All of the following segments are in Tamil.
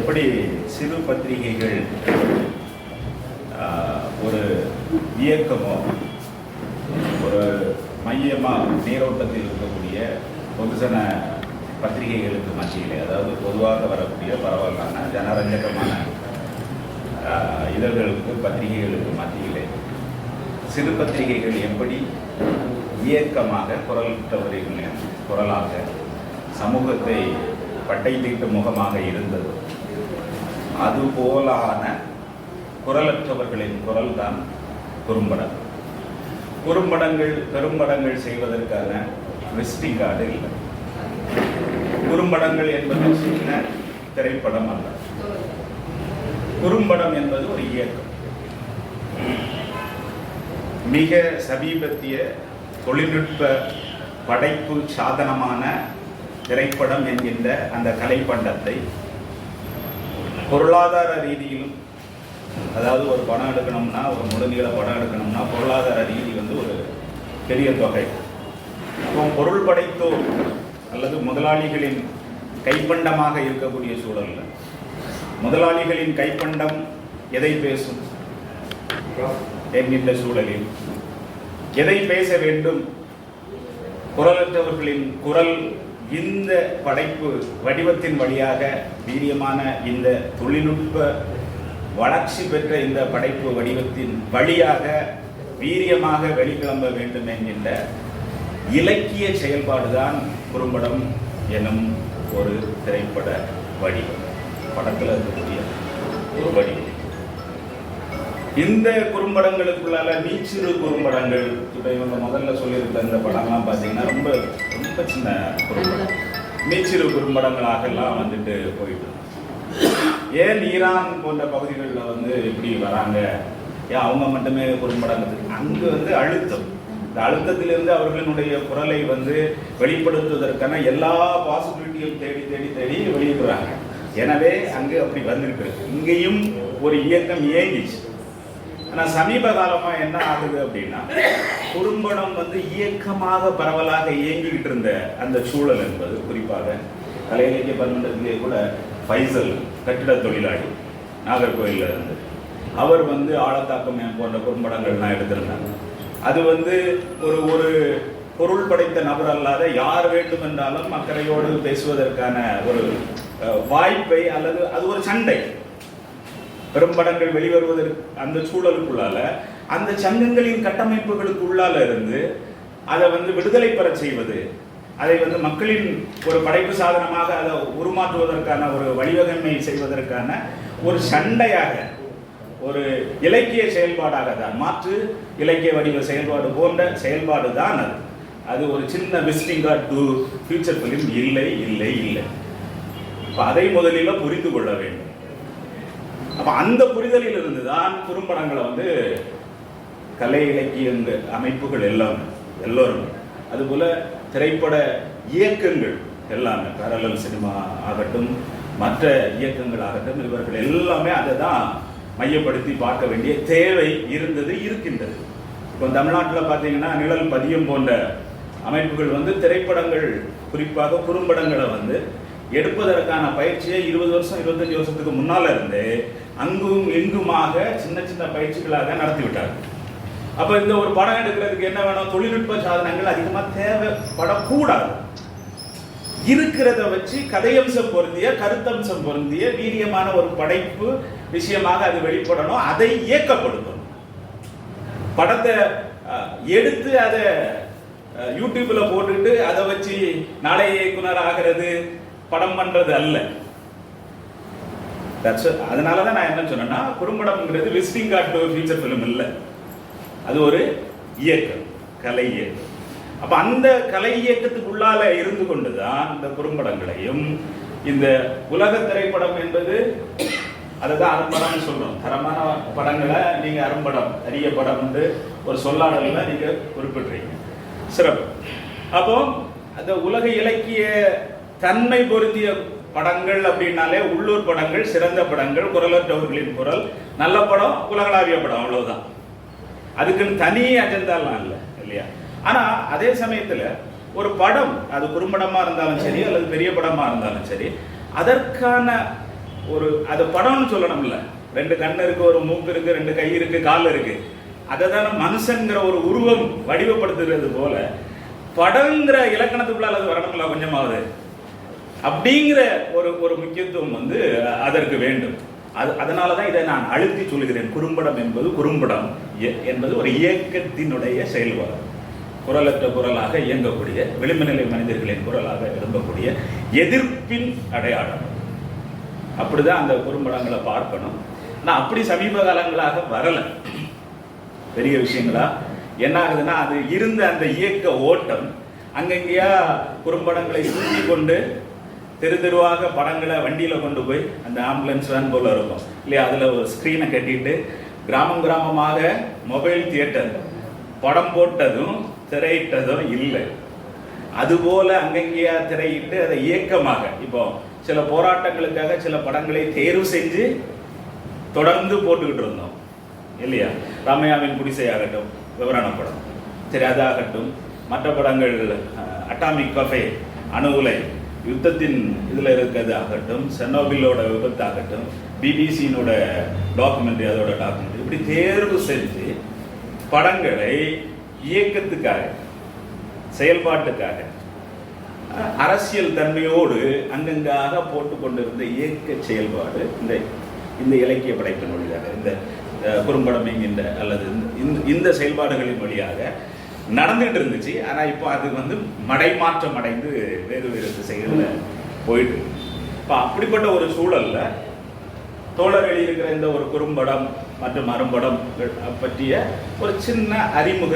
எப்படி சிறு பத்திரிகைகள் ஒரு இயக்கமோ ஒரு மையமாக நீரோட்டத்தில் இருக்கக்கூடிய பொதுஜன பத்திரிகைகளுக்கு மத்தியில் அதாவது பொதுவாக வரக்கூடிய பரவலான ஜனரஞ்சகமான இதழ்களுக்கு பத்திரிகைகளுக்கு மத்தியிலே சிறு பத்திரிகைகள் எப்படி இயக்கமாக குரலற்றவர்களின் குரலாக சமூகத்தை பட்டை தீட்டு முகமாக இருந்தது அதுபோலான குரலற்றவர்களின் குரல் தான் குறும்படம். குறும்படங்கள் பெரும்படங்கள் செய்வதற்கான விசிட்டிங் கார்டு இல்லை. குறும்படங்கள் என்பது சின்ன திரைப்படம் அல்ல. குறும்படம் என்பது ஒரு இயக்கம். மிக சமீபத்திய தொழில்நுட்ப படைப்பு சாதனமான திரைப்படம் என்கின்ற அந்த கலைப்பண்டத்தை பொருளாதார ரீதியிலும் அதாவது ஒரு படம் எடுக்கணும்னா ஒரு முழுநீள படம் எடுக்கணும்னா பொருளாதார ரீதி வந்து ஒரு பெரிய தொகை. அப்போ பொருள் படைத்தோர் அல்லது முதலாளிகளின் கைப்பண்டமாக இருக்கக்கூடிய சூழலில் முதலாளிகளின் கைப்பண்டம் எதை பேசும்? என்கின்ற சூழலில். எதை பேச வேண்டும்? குரலற்றவர்களின் குரல் இந்த படைப்பு வடிவத்தின் வழியாக வீரியமான இந்த தொழில்நுட்ப வளர்ச்சி பெற்ற இந்த படைப்பு வடிவத்தின் வழியாக வீரியமாக வெளிக்கிளம்ப வேண்டும் என்கின்ற இலக்கிய செயல்பாடுதான் குறும்படம் எனும் ஒரு திரைப்பட வடிவம். படத்தில் இருக்கக்கூடிய ஒரு வடிவம். இந்த குறும்படங்களுக்குள்ளால மீச்சிறு குறும்படங்கள் இப்போ இவங்க முதல்ல சொல்லியிருக்க இந்த படம்லாம் பார்த்தீங்கன்னா ரொம்ப ரொம்ப சின்ன குறும்படம். மீச்சிறு குறும்படங்களாகலாம் வந்துட்டு போயிட்டு ஏன் ஈரான் போன்ற பகுதிகளில் வந்து இப்படி வராங்க? ஏன் அவங்க மட்டுமே குறும்படங்கள்? அங்கு வந்து அழுத்தம். இந்த அழுத்தத்திலிருந்து அவர்களினுடைய குரலை வந்து வெளிப்படுத்துவதற்கான எல்லா பாசிபிலிட்டியும் தேடி தேடி தேடி வெளியிடுறாங்க. எனவே அங்கு அப்படி வந்திருக்கு இங்கேயும் ஒரு இயக்கம் இயங்கிச்சு. ஆனால் சமீப காலமாக என்ன ஆகுது அப்படின்னா குறும்படம் வந்து இயக்கமாக பரவலாக இயங்கிக்கிட்டு இருந்த அந்த சூழல் என்பது குறிப்பாக கலை இலக்கிய பன்மண்டத்திலே கூட ஃபைசல் கட்டிட தொழிலாளி நாகர்கோயில்ல இருந்து அவர் வந்து ஆழத்தாக்கம் போன்ற குறும்படங்கள்லாம் எடுத்திருந்தாங்க. அது வந்து ஒரு ஒரு பொருள் படைத்த நபர் அல்லாத யார் வேண்டுமென்றாலும் அக்கறையோடு பேசுவதற்கான ஒரு வாய்ப்பை அல்லது அது ஒரு சண்டை. பெரும்படங்கள் வெளிவருவதற்கு அந்த சூழலுக்குள்ளால அந்த சங்கங்களின் கட்டமைப்புகளுக்குள்ளால இருந்து அதை வந்து விடுதலை பெற செய்வது அதை வந்து மக்களின் ஒரு படைப்பு சாதனமாக அதை உருமாற்றுவதற்கான ஒரு வழிவகமை செய்வதற்கான ஒரு சண்டையாக ஒரு இலக்கிய செயல்பாடாக தான் மாற்று இலக்கிய வடிவ செயல்பாடு போன்ற செயல்பாடு தான் அது. அது ஒரு சின்ன visiting card to future film இல்லை இல்லை இல்லை. இப்போ அதை முதலில் புரிந்து கொள்ள வேண்டும். அப்ப அந்த புரிதலில் இருந்து தான் குறும்படங்களை வந்து கலை இலக்கிய அமைப்புகள் எல்லாம் எல்லோரும். அதுபோல திரைப்பட இயக்கங்கள் எல்லாமே பேரலல் சினிமா ஆகட்டும் மற்ற இயக்கங்கள் ஆகட்டும் இவர்கள் எல்லாமே அதை தான் மையப்படுத்தி பார்க்க வேண்டிய தேவை இருந்தது இருக்கின்றது. இப்போ தமிழ்நாட்டில் பார்த்தீங்கன்னா நிழல் பதியம் போன்ற அமைப்புகள் வந்து திரைப்படங்கள் குறிப்பாக குறும்படங்களை வந்து எடுப்பதற்கான பயிற்சியை இருபது வருஷம் இருபத்தஞ்சு வருஷத்துக்கு முன்னால இருந்து அங்கும் எங்குமாக சின்ன சின்ன பயிற்சிகளாக நடத்தி விட்டார் அப்ப இந்த ஒரு படம் எடுக்கிறதுக்கு என்ன வேணும்? தொழில்நுட்ப சாதனங்கள் அதிகமா தேவைப்படக்கூடாது. இருக்கிறத வச்சு கதையம்சம் பொருந்திய கருத்தம்சம் பொருந்திய வீரியமான ஒரு படைப்பு விஷயமாக அது வெளிப்படணும். அதை இயக்கப்படுத்தணும். படத்தை எடுத்து அதை யூடியூப்ல போட்டுட்டு அதை வச்சு நாளைய இயக்குனர் ஆகிறது படம் பண்றது அல்ல. That's அதனால தான் நான் என்ன சொன்னேன்னா குறும்படம்ங்கிறது visiting card to feature film இல்லை. அது ஒரு இயக்கம் கலை இயக்கம். அப்ப அந்த கலை இயக்கத்துக்குள்ளால இருந்து கொண்டுதான் இந்த குறும்படங்களையும் இந்த உலக திரைப்படம் என்பது அதுதான் அரும்படம்னு சொல்றோம். தரமான படங்களை நீங்க அரும்படம் அரிய படம் வந்து ஒரு சொல்லாடல நீங்க குறிப்பிடுறீங்க. சிறப்பு. அப்போ அந்த உலக இலக்கிய தன்மை பொருந்திய படங்கள் அப்படின்னாலே உள்ளூர் படங்கள் சிறந்த படங்கள் குரலற்றவர்களின் குரல் நல்ல படம் உலகளாவிய படம் அவ்வளவுதான். அதுக்குன்னு தனி அஜெண்டாலாம் இல்லை இல்லையா? ஆனா அதே சமயத்துல ஒரு படம் அது குறும்படமா இருந்தாலும் சரி அல்லது பெரிய படமா இருந்தாலும் சரி அதற்கான ஒரு அது படம்னு சொல்லணும்ல. ரெண்டு கண்ணு இருக்கு ஒரு மூக்கு இருக்கு ரெண்டு கை இருக்கு கால் இருக்கு. அதை தானே மனுஷங்கிற ஒரு உருவம் வடிவப்படுத்துறது போல படங்கிற இலக்கணத்துக்குள்ள அல்லது வரணும்ல கொஞ்சமாவது. அப்படிங்கிற ஒரு ஒரு முக்கியத்துவம் வந்து அதற்கு வேண்டும். அது அதனால தான் இதை நான் அழுத்தி சொல்கிறேன். குறும்படம் என்பது குறும்படம். எ- என்பது ஒரு இயக்கத்தினுடைய செயல்பாடு. குரலற்ற குரலாக இயங்கக்கூடிய விளிம்புநிலை மனிதர்களின் குரலாக எழும்பக்கூடிய எதிர்ப்பின் அடையாளம். அப்படிதான் அந்த குறும்படங்களை பார்க்கணும். நான் அப்படி சமீப காலங்களாக வரலை. பெரிய விஷயங்களா? என்ன ஆகுதுன்னா அது இருந்த அந்த இயக்க ஓட்டம் அங்கங்கேயா குறும்படங்களை சுற்றி கொண்டு தெரு தெருவாக படங்களை வண்டியில் கொண்டு போய் அந்த ஆம்புலன்ஸ் வேன் போல இருக்கும். இல்லையா? அதில் ஒரு ஸ்க்ரீனை கட்டிட்டு கிராமம் கிராமமாக மொபைல் தியேட்டர் படம் போட்டதும் திரையிட்டதும் இல்லை. அதுபோல அங்கங்கேயா திரையிட்டு அதை இயக்கமாக இப்போ சில போராட்டங்களுக்காக சில படங்களை தேர்வு செஞ்சு தொடர்ந்து போட்டுக்கிட்டு இருந்தோம். இல்லையா? ராமையாவின் குடிசை ஆகட்டும் விவரண படம். சரி அதாகட்டும் மற்ற படங்கள் அட்டாமிக் கஃபே அணு உலை யுத்தத்தின் இதில் இருக்கிறது ஆகட்டும் சென்னோபிலோட விபத்தாகட்டும் பிபிசியினோட டாக்குமெண்ட்ரி அதோட டாக்குமெண்ட்ரி இப்படி தேர்வு செஞ்சு படங்களை இயக்கத்துக்காக செயல்பாட்டுக்காக அஹ், அரசியல் தன்மையோடு அங்கங்காக போட்டு கொண்டிருந்த இயக்க செயல்பாடு இந்த இந்த இலக்கிய படைப்பின் வழியாக இந்த குறும்படம் என்கின்ற அல்லது இந்த- இந்த- இந்த செயல்பாடுகளின் வழியாக நடந்துட்டு இருந்துச்சு ஆனா இப்போ அது வந்து மடைமாற்றம் அடைந்து வேறு வேறு திசைகள்ல போயிட்டு இப்போ அப்படிப்பட்ட ஒரு சூழல்ல தோழர் எழுதியிருக்கிற இந்த ஒரு குறும்படம் மற்றும் அரும்படம் பற்றிய ஒரு சின்ன அறிமுக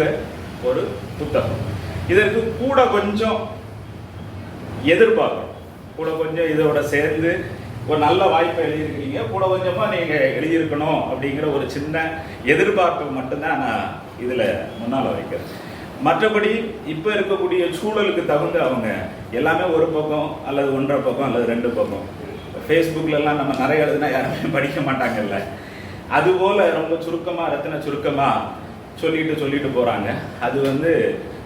ஒரு புத்தகம். இதற்கு கூட கொஞ்சம் எதிர்பார்க்கணும். கூட கொஞ்சம் இதோட சேர்ந்து ஒரு நல்ல வாய்ப்பை எழுதியிருக்கிறீங்க. கூட கொஞ்சமாக நீங்கள் எழுதியிருக்கணும் அப்படிங்கிற ஒரு சின்ன எதிர்பார்ப்பு மட்டும்தான் நான் இதில் முன்னால் வைக்கிறேன். மற்றபடி இப்போ இருக்கக்கூடிய சூழலுக்கு தகுந்த அவங்க எல்லாமே ஒரு பக்கம் அல்லது ஒன்றரை பக்கம் அல்லது ரெண்டு பக்கம். ஃபேஸ்புக்ல எல்லாம் நம்ம நிறைய எழுதுனா யாருமே படிக்க மாட்டாங்கல்ல. அதுபோல ரொம்ப சுருக்கமா ரத்தின சுருக்கமா சொல்லிட்டு சொல்லிட்டு போறாங்க. அது வந்து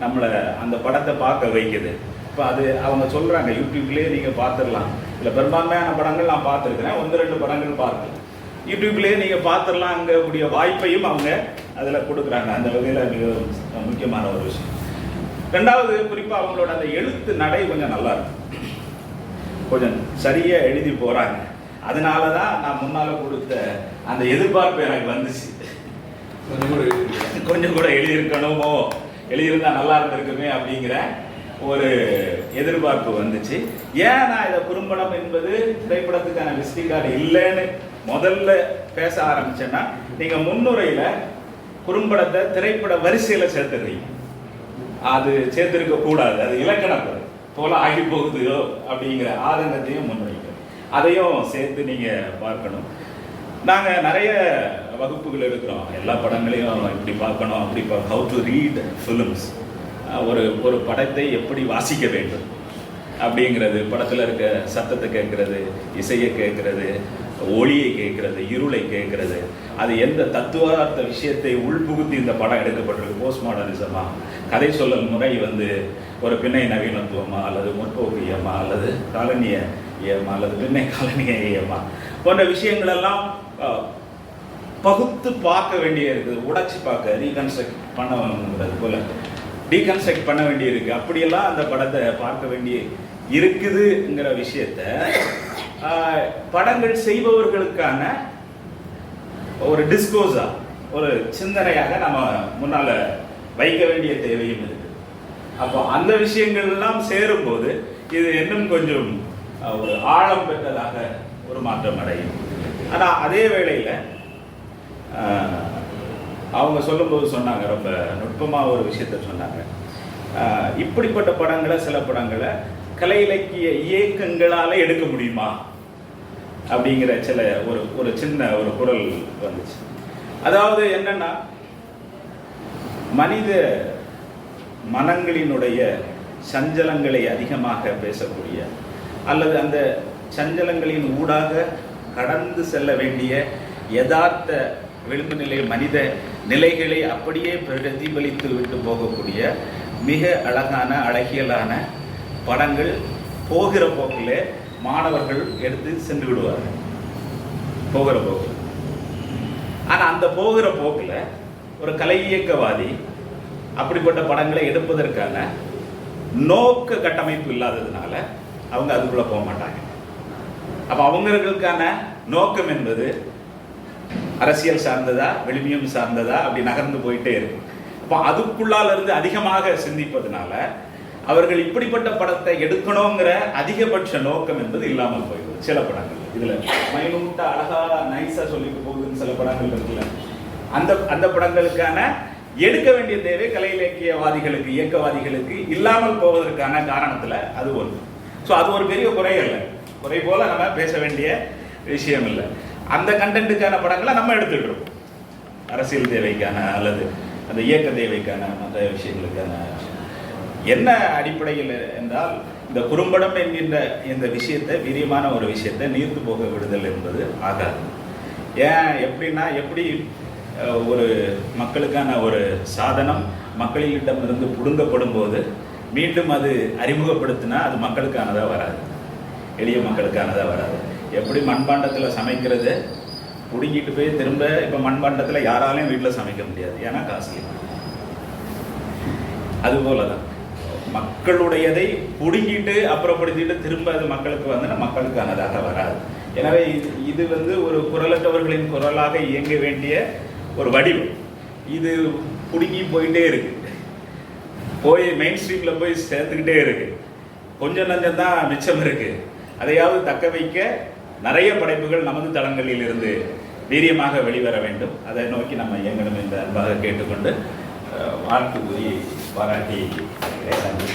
நம்மளை அந்த படத்தை பார்க்க வைக்குது. இப்போ அது அவங்க சொல்றாங்க யூடியூப்லேயே நீங்க பார்த்துடலாம். இல்லை பெரும்பான்மையான படங்கள் நான் பார்த்துருக்கிறேன். ஒன்று ரெண்டு படங்கள் பார்க்கல யூடியூப்லேயே நீங்க பார்த்துடலாம் அங்கே கூடிய வாய்ப்பையும் அவங்க அதில் கொடுக்குறாங்க. அந்த வகையில் மிக முக்கியமான ஒரு விஷயம். ரெண்டாவது குறிப்பாக அவங்களோட அந்த எழுத்து நடை கொஞ்சம் நல்லா இருக்கும். கொஞ்சம் சரியா எழுதி போறாங்க. அதனால தான் நான் முன்னால கொடுத்த அந்த எதிர்பார்ப்பு எனக்கு வந்துச்சு. கொஞ்சம் கூட எழுதிருக்கீங்க. கொஞ்சம் கூட எழுதியிருக்கணுமோ? எழுதியிருந்தா நல்லா இருந்திருக்குமே அப்படிங்கிற ஒரு எதிர்பார்ப்பு வந்துச்சு. ஏன் நான் இதை குறும்படம் என்பது திரைப்படத்துக்கான விசிட்டிங் கார்டு இல்லைன்னு முதல்ல பேச ஆரம்பிச்சேன்னா நீங்க முன்னுரையில குறும்படத்தை திரைப்பட வரிசையில சேர்த்துடுறீங்க. அது சேர்த்திருக்க கூடாது. அது இலக்கணம் போல ஆகி போகுதுயோ அப்படிங்கிற ஆதங்கத்தையும் முன்வைக்கும் அதையும் சேர்த்து நீங்க பார்க்கணும். நாங்க நிறைய வகுப்புகள் எடுக்கிறோம். எல்லா படங்களையும் இப்படி பார்க்கணும். அப்படி ஹவு டு ரீட் ஃபிலிம்ஸ் ஒரு ஒரு படத்தை எப்படி வாசிக்க வேண்டும்? அப்படிங்கிறது படத்தில் இருக்க சத்தத்தை கேட்கறது இசையை கேட்கறது ஒளியை கேட்கறது இருளை கேட்கறது. அது எந்த தத்துவார்த்த விஷயத்தை உள்புகுத்தி இந்த படம் எடுக்கப்பட்டிருக்கு? போஸ்ட் மாடர்னிசமா கதை சொல்லல் முறை வந்து ஒரு பின்னை நவீனத்துவமா அல்லது முற்போக்கு ஏமா அல்லது காலனிய இயமா அல்லது பின்னை காலனிய இயமா போன்ற விஷயங்கள் எல்லாம் பகுத்து பார்க்க வேண்டிய இருக்குது. உடச்சி பார்க்க ரீகன்ஸ்ட்ரக்ட் பண்ணணுங்கிறது போல. டீகன்ஸ்ட்ரக்ட் பண்ண வேண்டியிருக்கு. அப்படியெல்லாம் அந்த படத்தை பார்க்க வேண்டிய இருக்குதுங்கிற விஷயத்த படங்கள் செய்பவர்களுக்கான ஒரு டிஸ்கோஸா ஒரு சிந்தனையாக நம்ம முன்னால வைக்க வேண்டிய தேவையும் இருக்கு. அப்போ அந்த விஷயங்கள் எல்லாம் சேரும்போது இது இன்னும் கொஞ்சம் ஒரு ஆழம் பெற்றதாக ஒரு மாற்றம் அடையும். ஆனால் அதே வேளையில் அவங்க சொல்லும்போது சொன்னாங்க ரொம்ப நுட்பமாக ஒரு விஷயத்த சொன்னாங்க. இப்படிப்பட்ட படங்களை சில படங்களை கலை இலக்கிய இயக்கங்களால் எடுக்க முடியுமா? அப்படிங்கிற சில ஒரு ஒரு சின்ன ஒரு குரல் வந்துச்சு. அதாவது என்னன்னா மனித மனங்களினுடைய சஞ்சலங்களை அதிகமாக பேசக்கூடிய அல்லது அந்த சஞ்சலங்களின் ஊடாக கடந்து செல்ல வேண்டிய யதார்த்த விளிம்பு நிலை மனித நிலைகளை அப்படியே பிரதிபலித்து விட்டு போகக்கூடிய மிக அழகான அழகியலான படங்கள் போகிற போக்கில் மாணவர்கள் எடுத்து சென்று விடுவார்கள். போகிற போக்கு ஆனால் அந்த போகிற போக்கில் ஒரு கலை இயக்கவாதி அப்படிப்பட்ட படங்களை எடுப்பதற்கான நோக்க கட்டமைப்பு இல்லாததுனால அவங்க அதுக்குள்ளே போக மாட்டாங்க. அப்போ அவங்களுக்கான நோக்கம் என்பது அரசியல் சார்ந்ததா விழுமியம் சார்ந்ததா அப்படி நகர்ந்து போயிட்டே இருக்கும். அப்போ அதுக்குள்ளால இருந்து அதிகமாக சிந்திப்பதனால அவர்கள் இப்படிப்பட்ட படத்தை எடுக்கணுங்கிற அதிகபட்ச நோக்கம் என்பது இல்லாமல் போயிடும் சில படங்கள். இதுல மைனூட்டா அழகா நைஸா சொல்லிட்டு போகுதுன்னு சில படங்கள் இருக்குல்ல. அந்த அந்த படங்களுக்கான எடுக்க வேண்டிய தேவை கலை இலக்கியவாதிகளுக்கு இயக்கவாதிகளுக்கு இல்லாமல் போவதற்கான காரணத்துல அது ஒன்று ஸோ அது ஒரு பெரிய குறை இல்லை குறை போல நம்ம பேச வேண்டிய விஷயம் இல்லை. அந்த கண்டென்ட்டுக்கான படங்களை நம்ம எடுத்துடுறோம் அரசியல் தேவைக்கான அல்லது அந்த இயக்க தேவைக்கான மற்ற விஷயங்களுக்கான என்ன அடிப்படையில் என்றால் இந்த குறும்படம் என்கின்ற இந்த விஷயத்தை வீரியமான ஒரு விஷயத்தை நீர்த்து போக விடுதல் என்பது ஆகாது. ஏன் எப்படின்னா எப்படி ஒரு மக்களுக்கான ஒரு சாதனம் மக்களிடமிருந்து புடுங்கப்படும் போது மீண்டும் அது அறிமுகப்படுத்தினா அது மக்களுக்கானதாக வராது. எளிய மக்களுக்கானதாக வராது. எப்படி மண்பாண்டத்தில் சமைக்கிறது? புடுங்கிட்டு போய் திரும்ப இப்போ மண்பாண்டத்தில் யாராலையும் வீட்டில் சமைக்க முடியாது. ஏன்னா காஸ்ட்லி அதுபோல தான் மக்களுடையதை புடுங்கிட்டு அப்புறப்படுத்திட்டு திரும்ப அது மக்களுக்கு வந்து மக்களுக்கானதாக வராது. எனவே இது இது வந்து ஒரு குரலற்றவர்களின் குரலாக இயங்க வேண்டிய ஒரு வடிவம். இது பிடுங்கி போயிட்டே இருக்கு. போய் மெயின் ஸ்ட்ரீமில் போய் சேர்த்துக்கிட்டே இருக்கு. கொஞ்சம் நஞ்சம் தான் மிச்சம் இருக்கு. அதையாவது தக்க வைக்க நிறைய படைப்புகள் நமது தளங்களில் இருந்து வீரியமாக வெளிவர வேண்டும். அதை நோக்கி நம்ம இயங்கணும் என்று அன்பாக கேட்டுக்கொண்டு வாழ்த்து கூறி பாராட்டி நன்றி.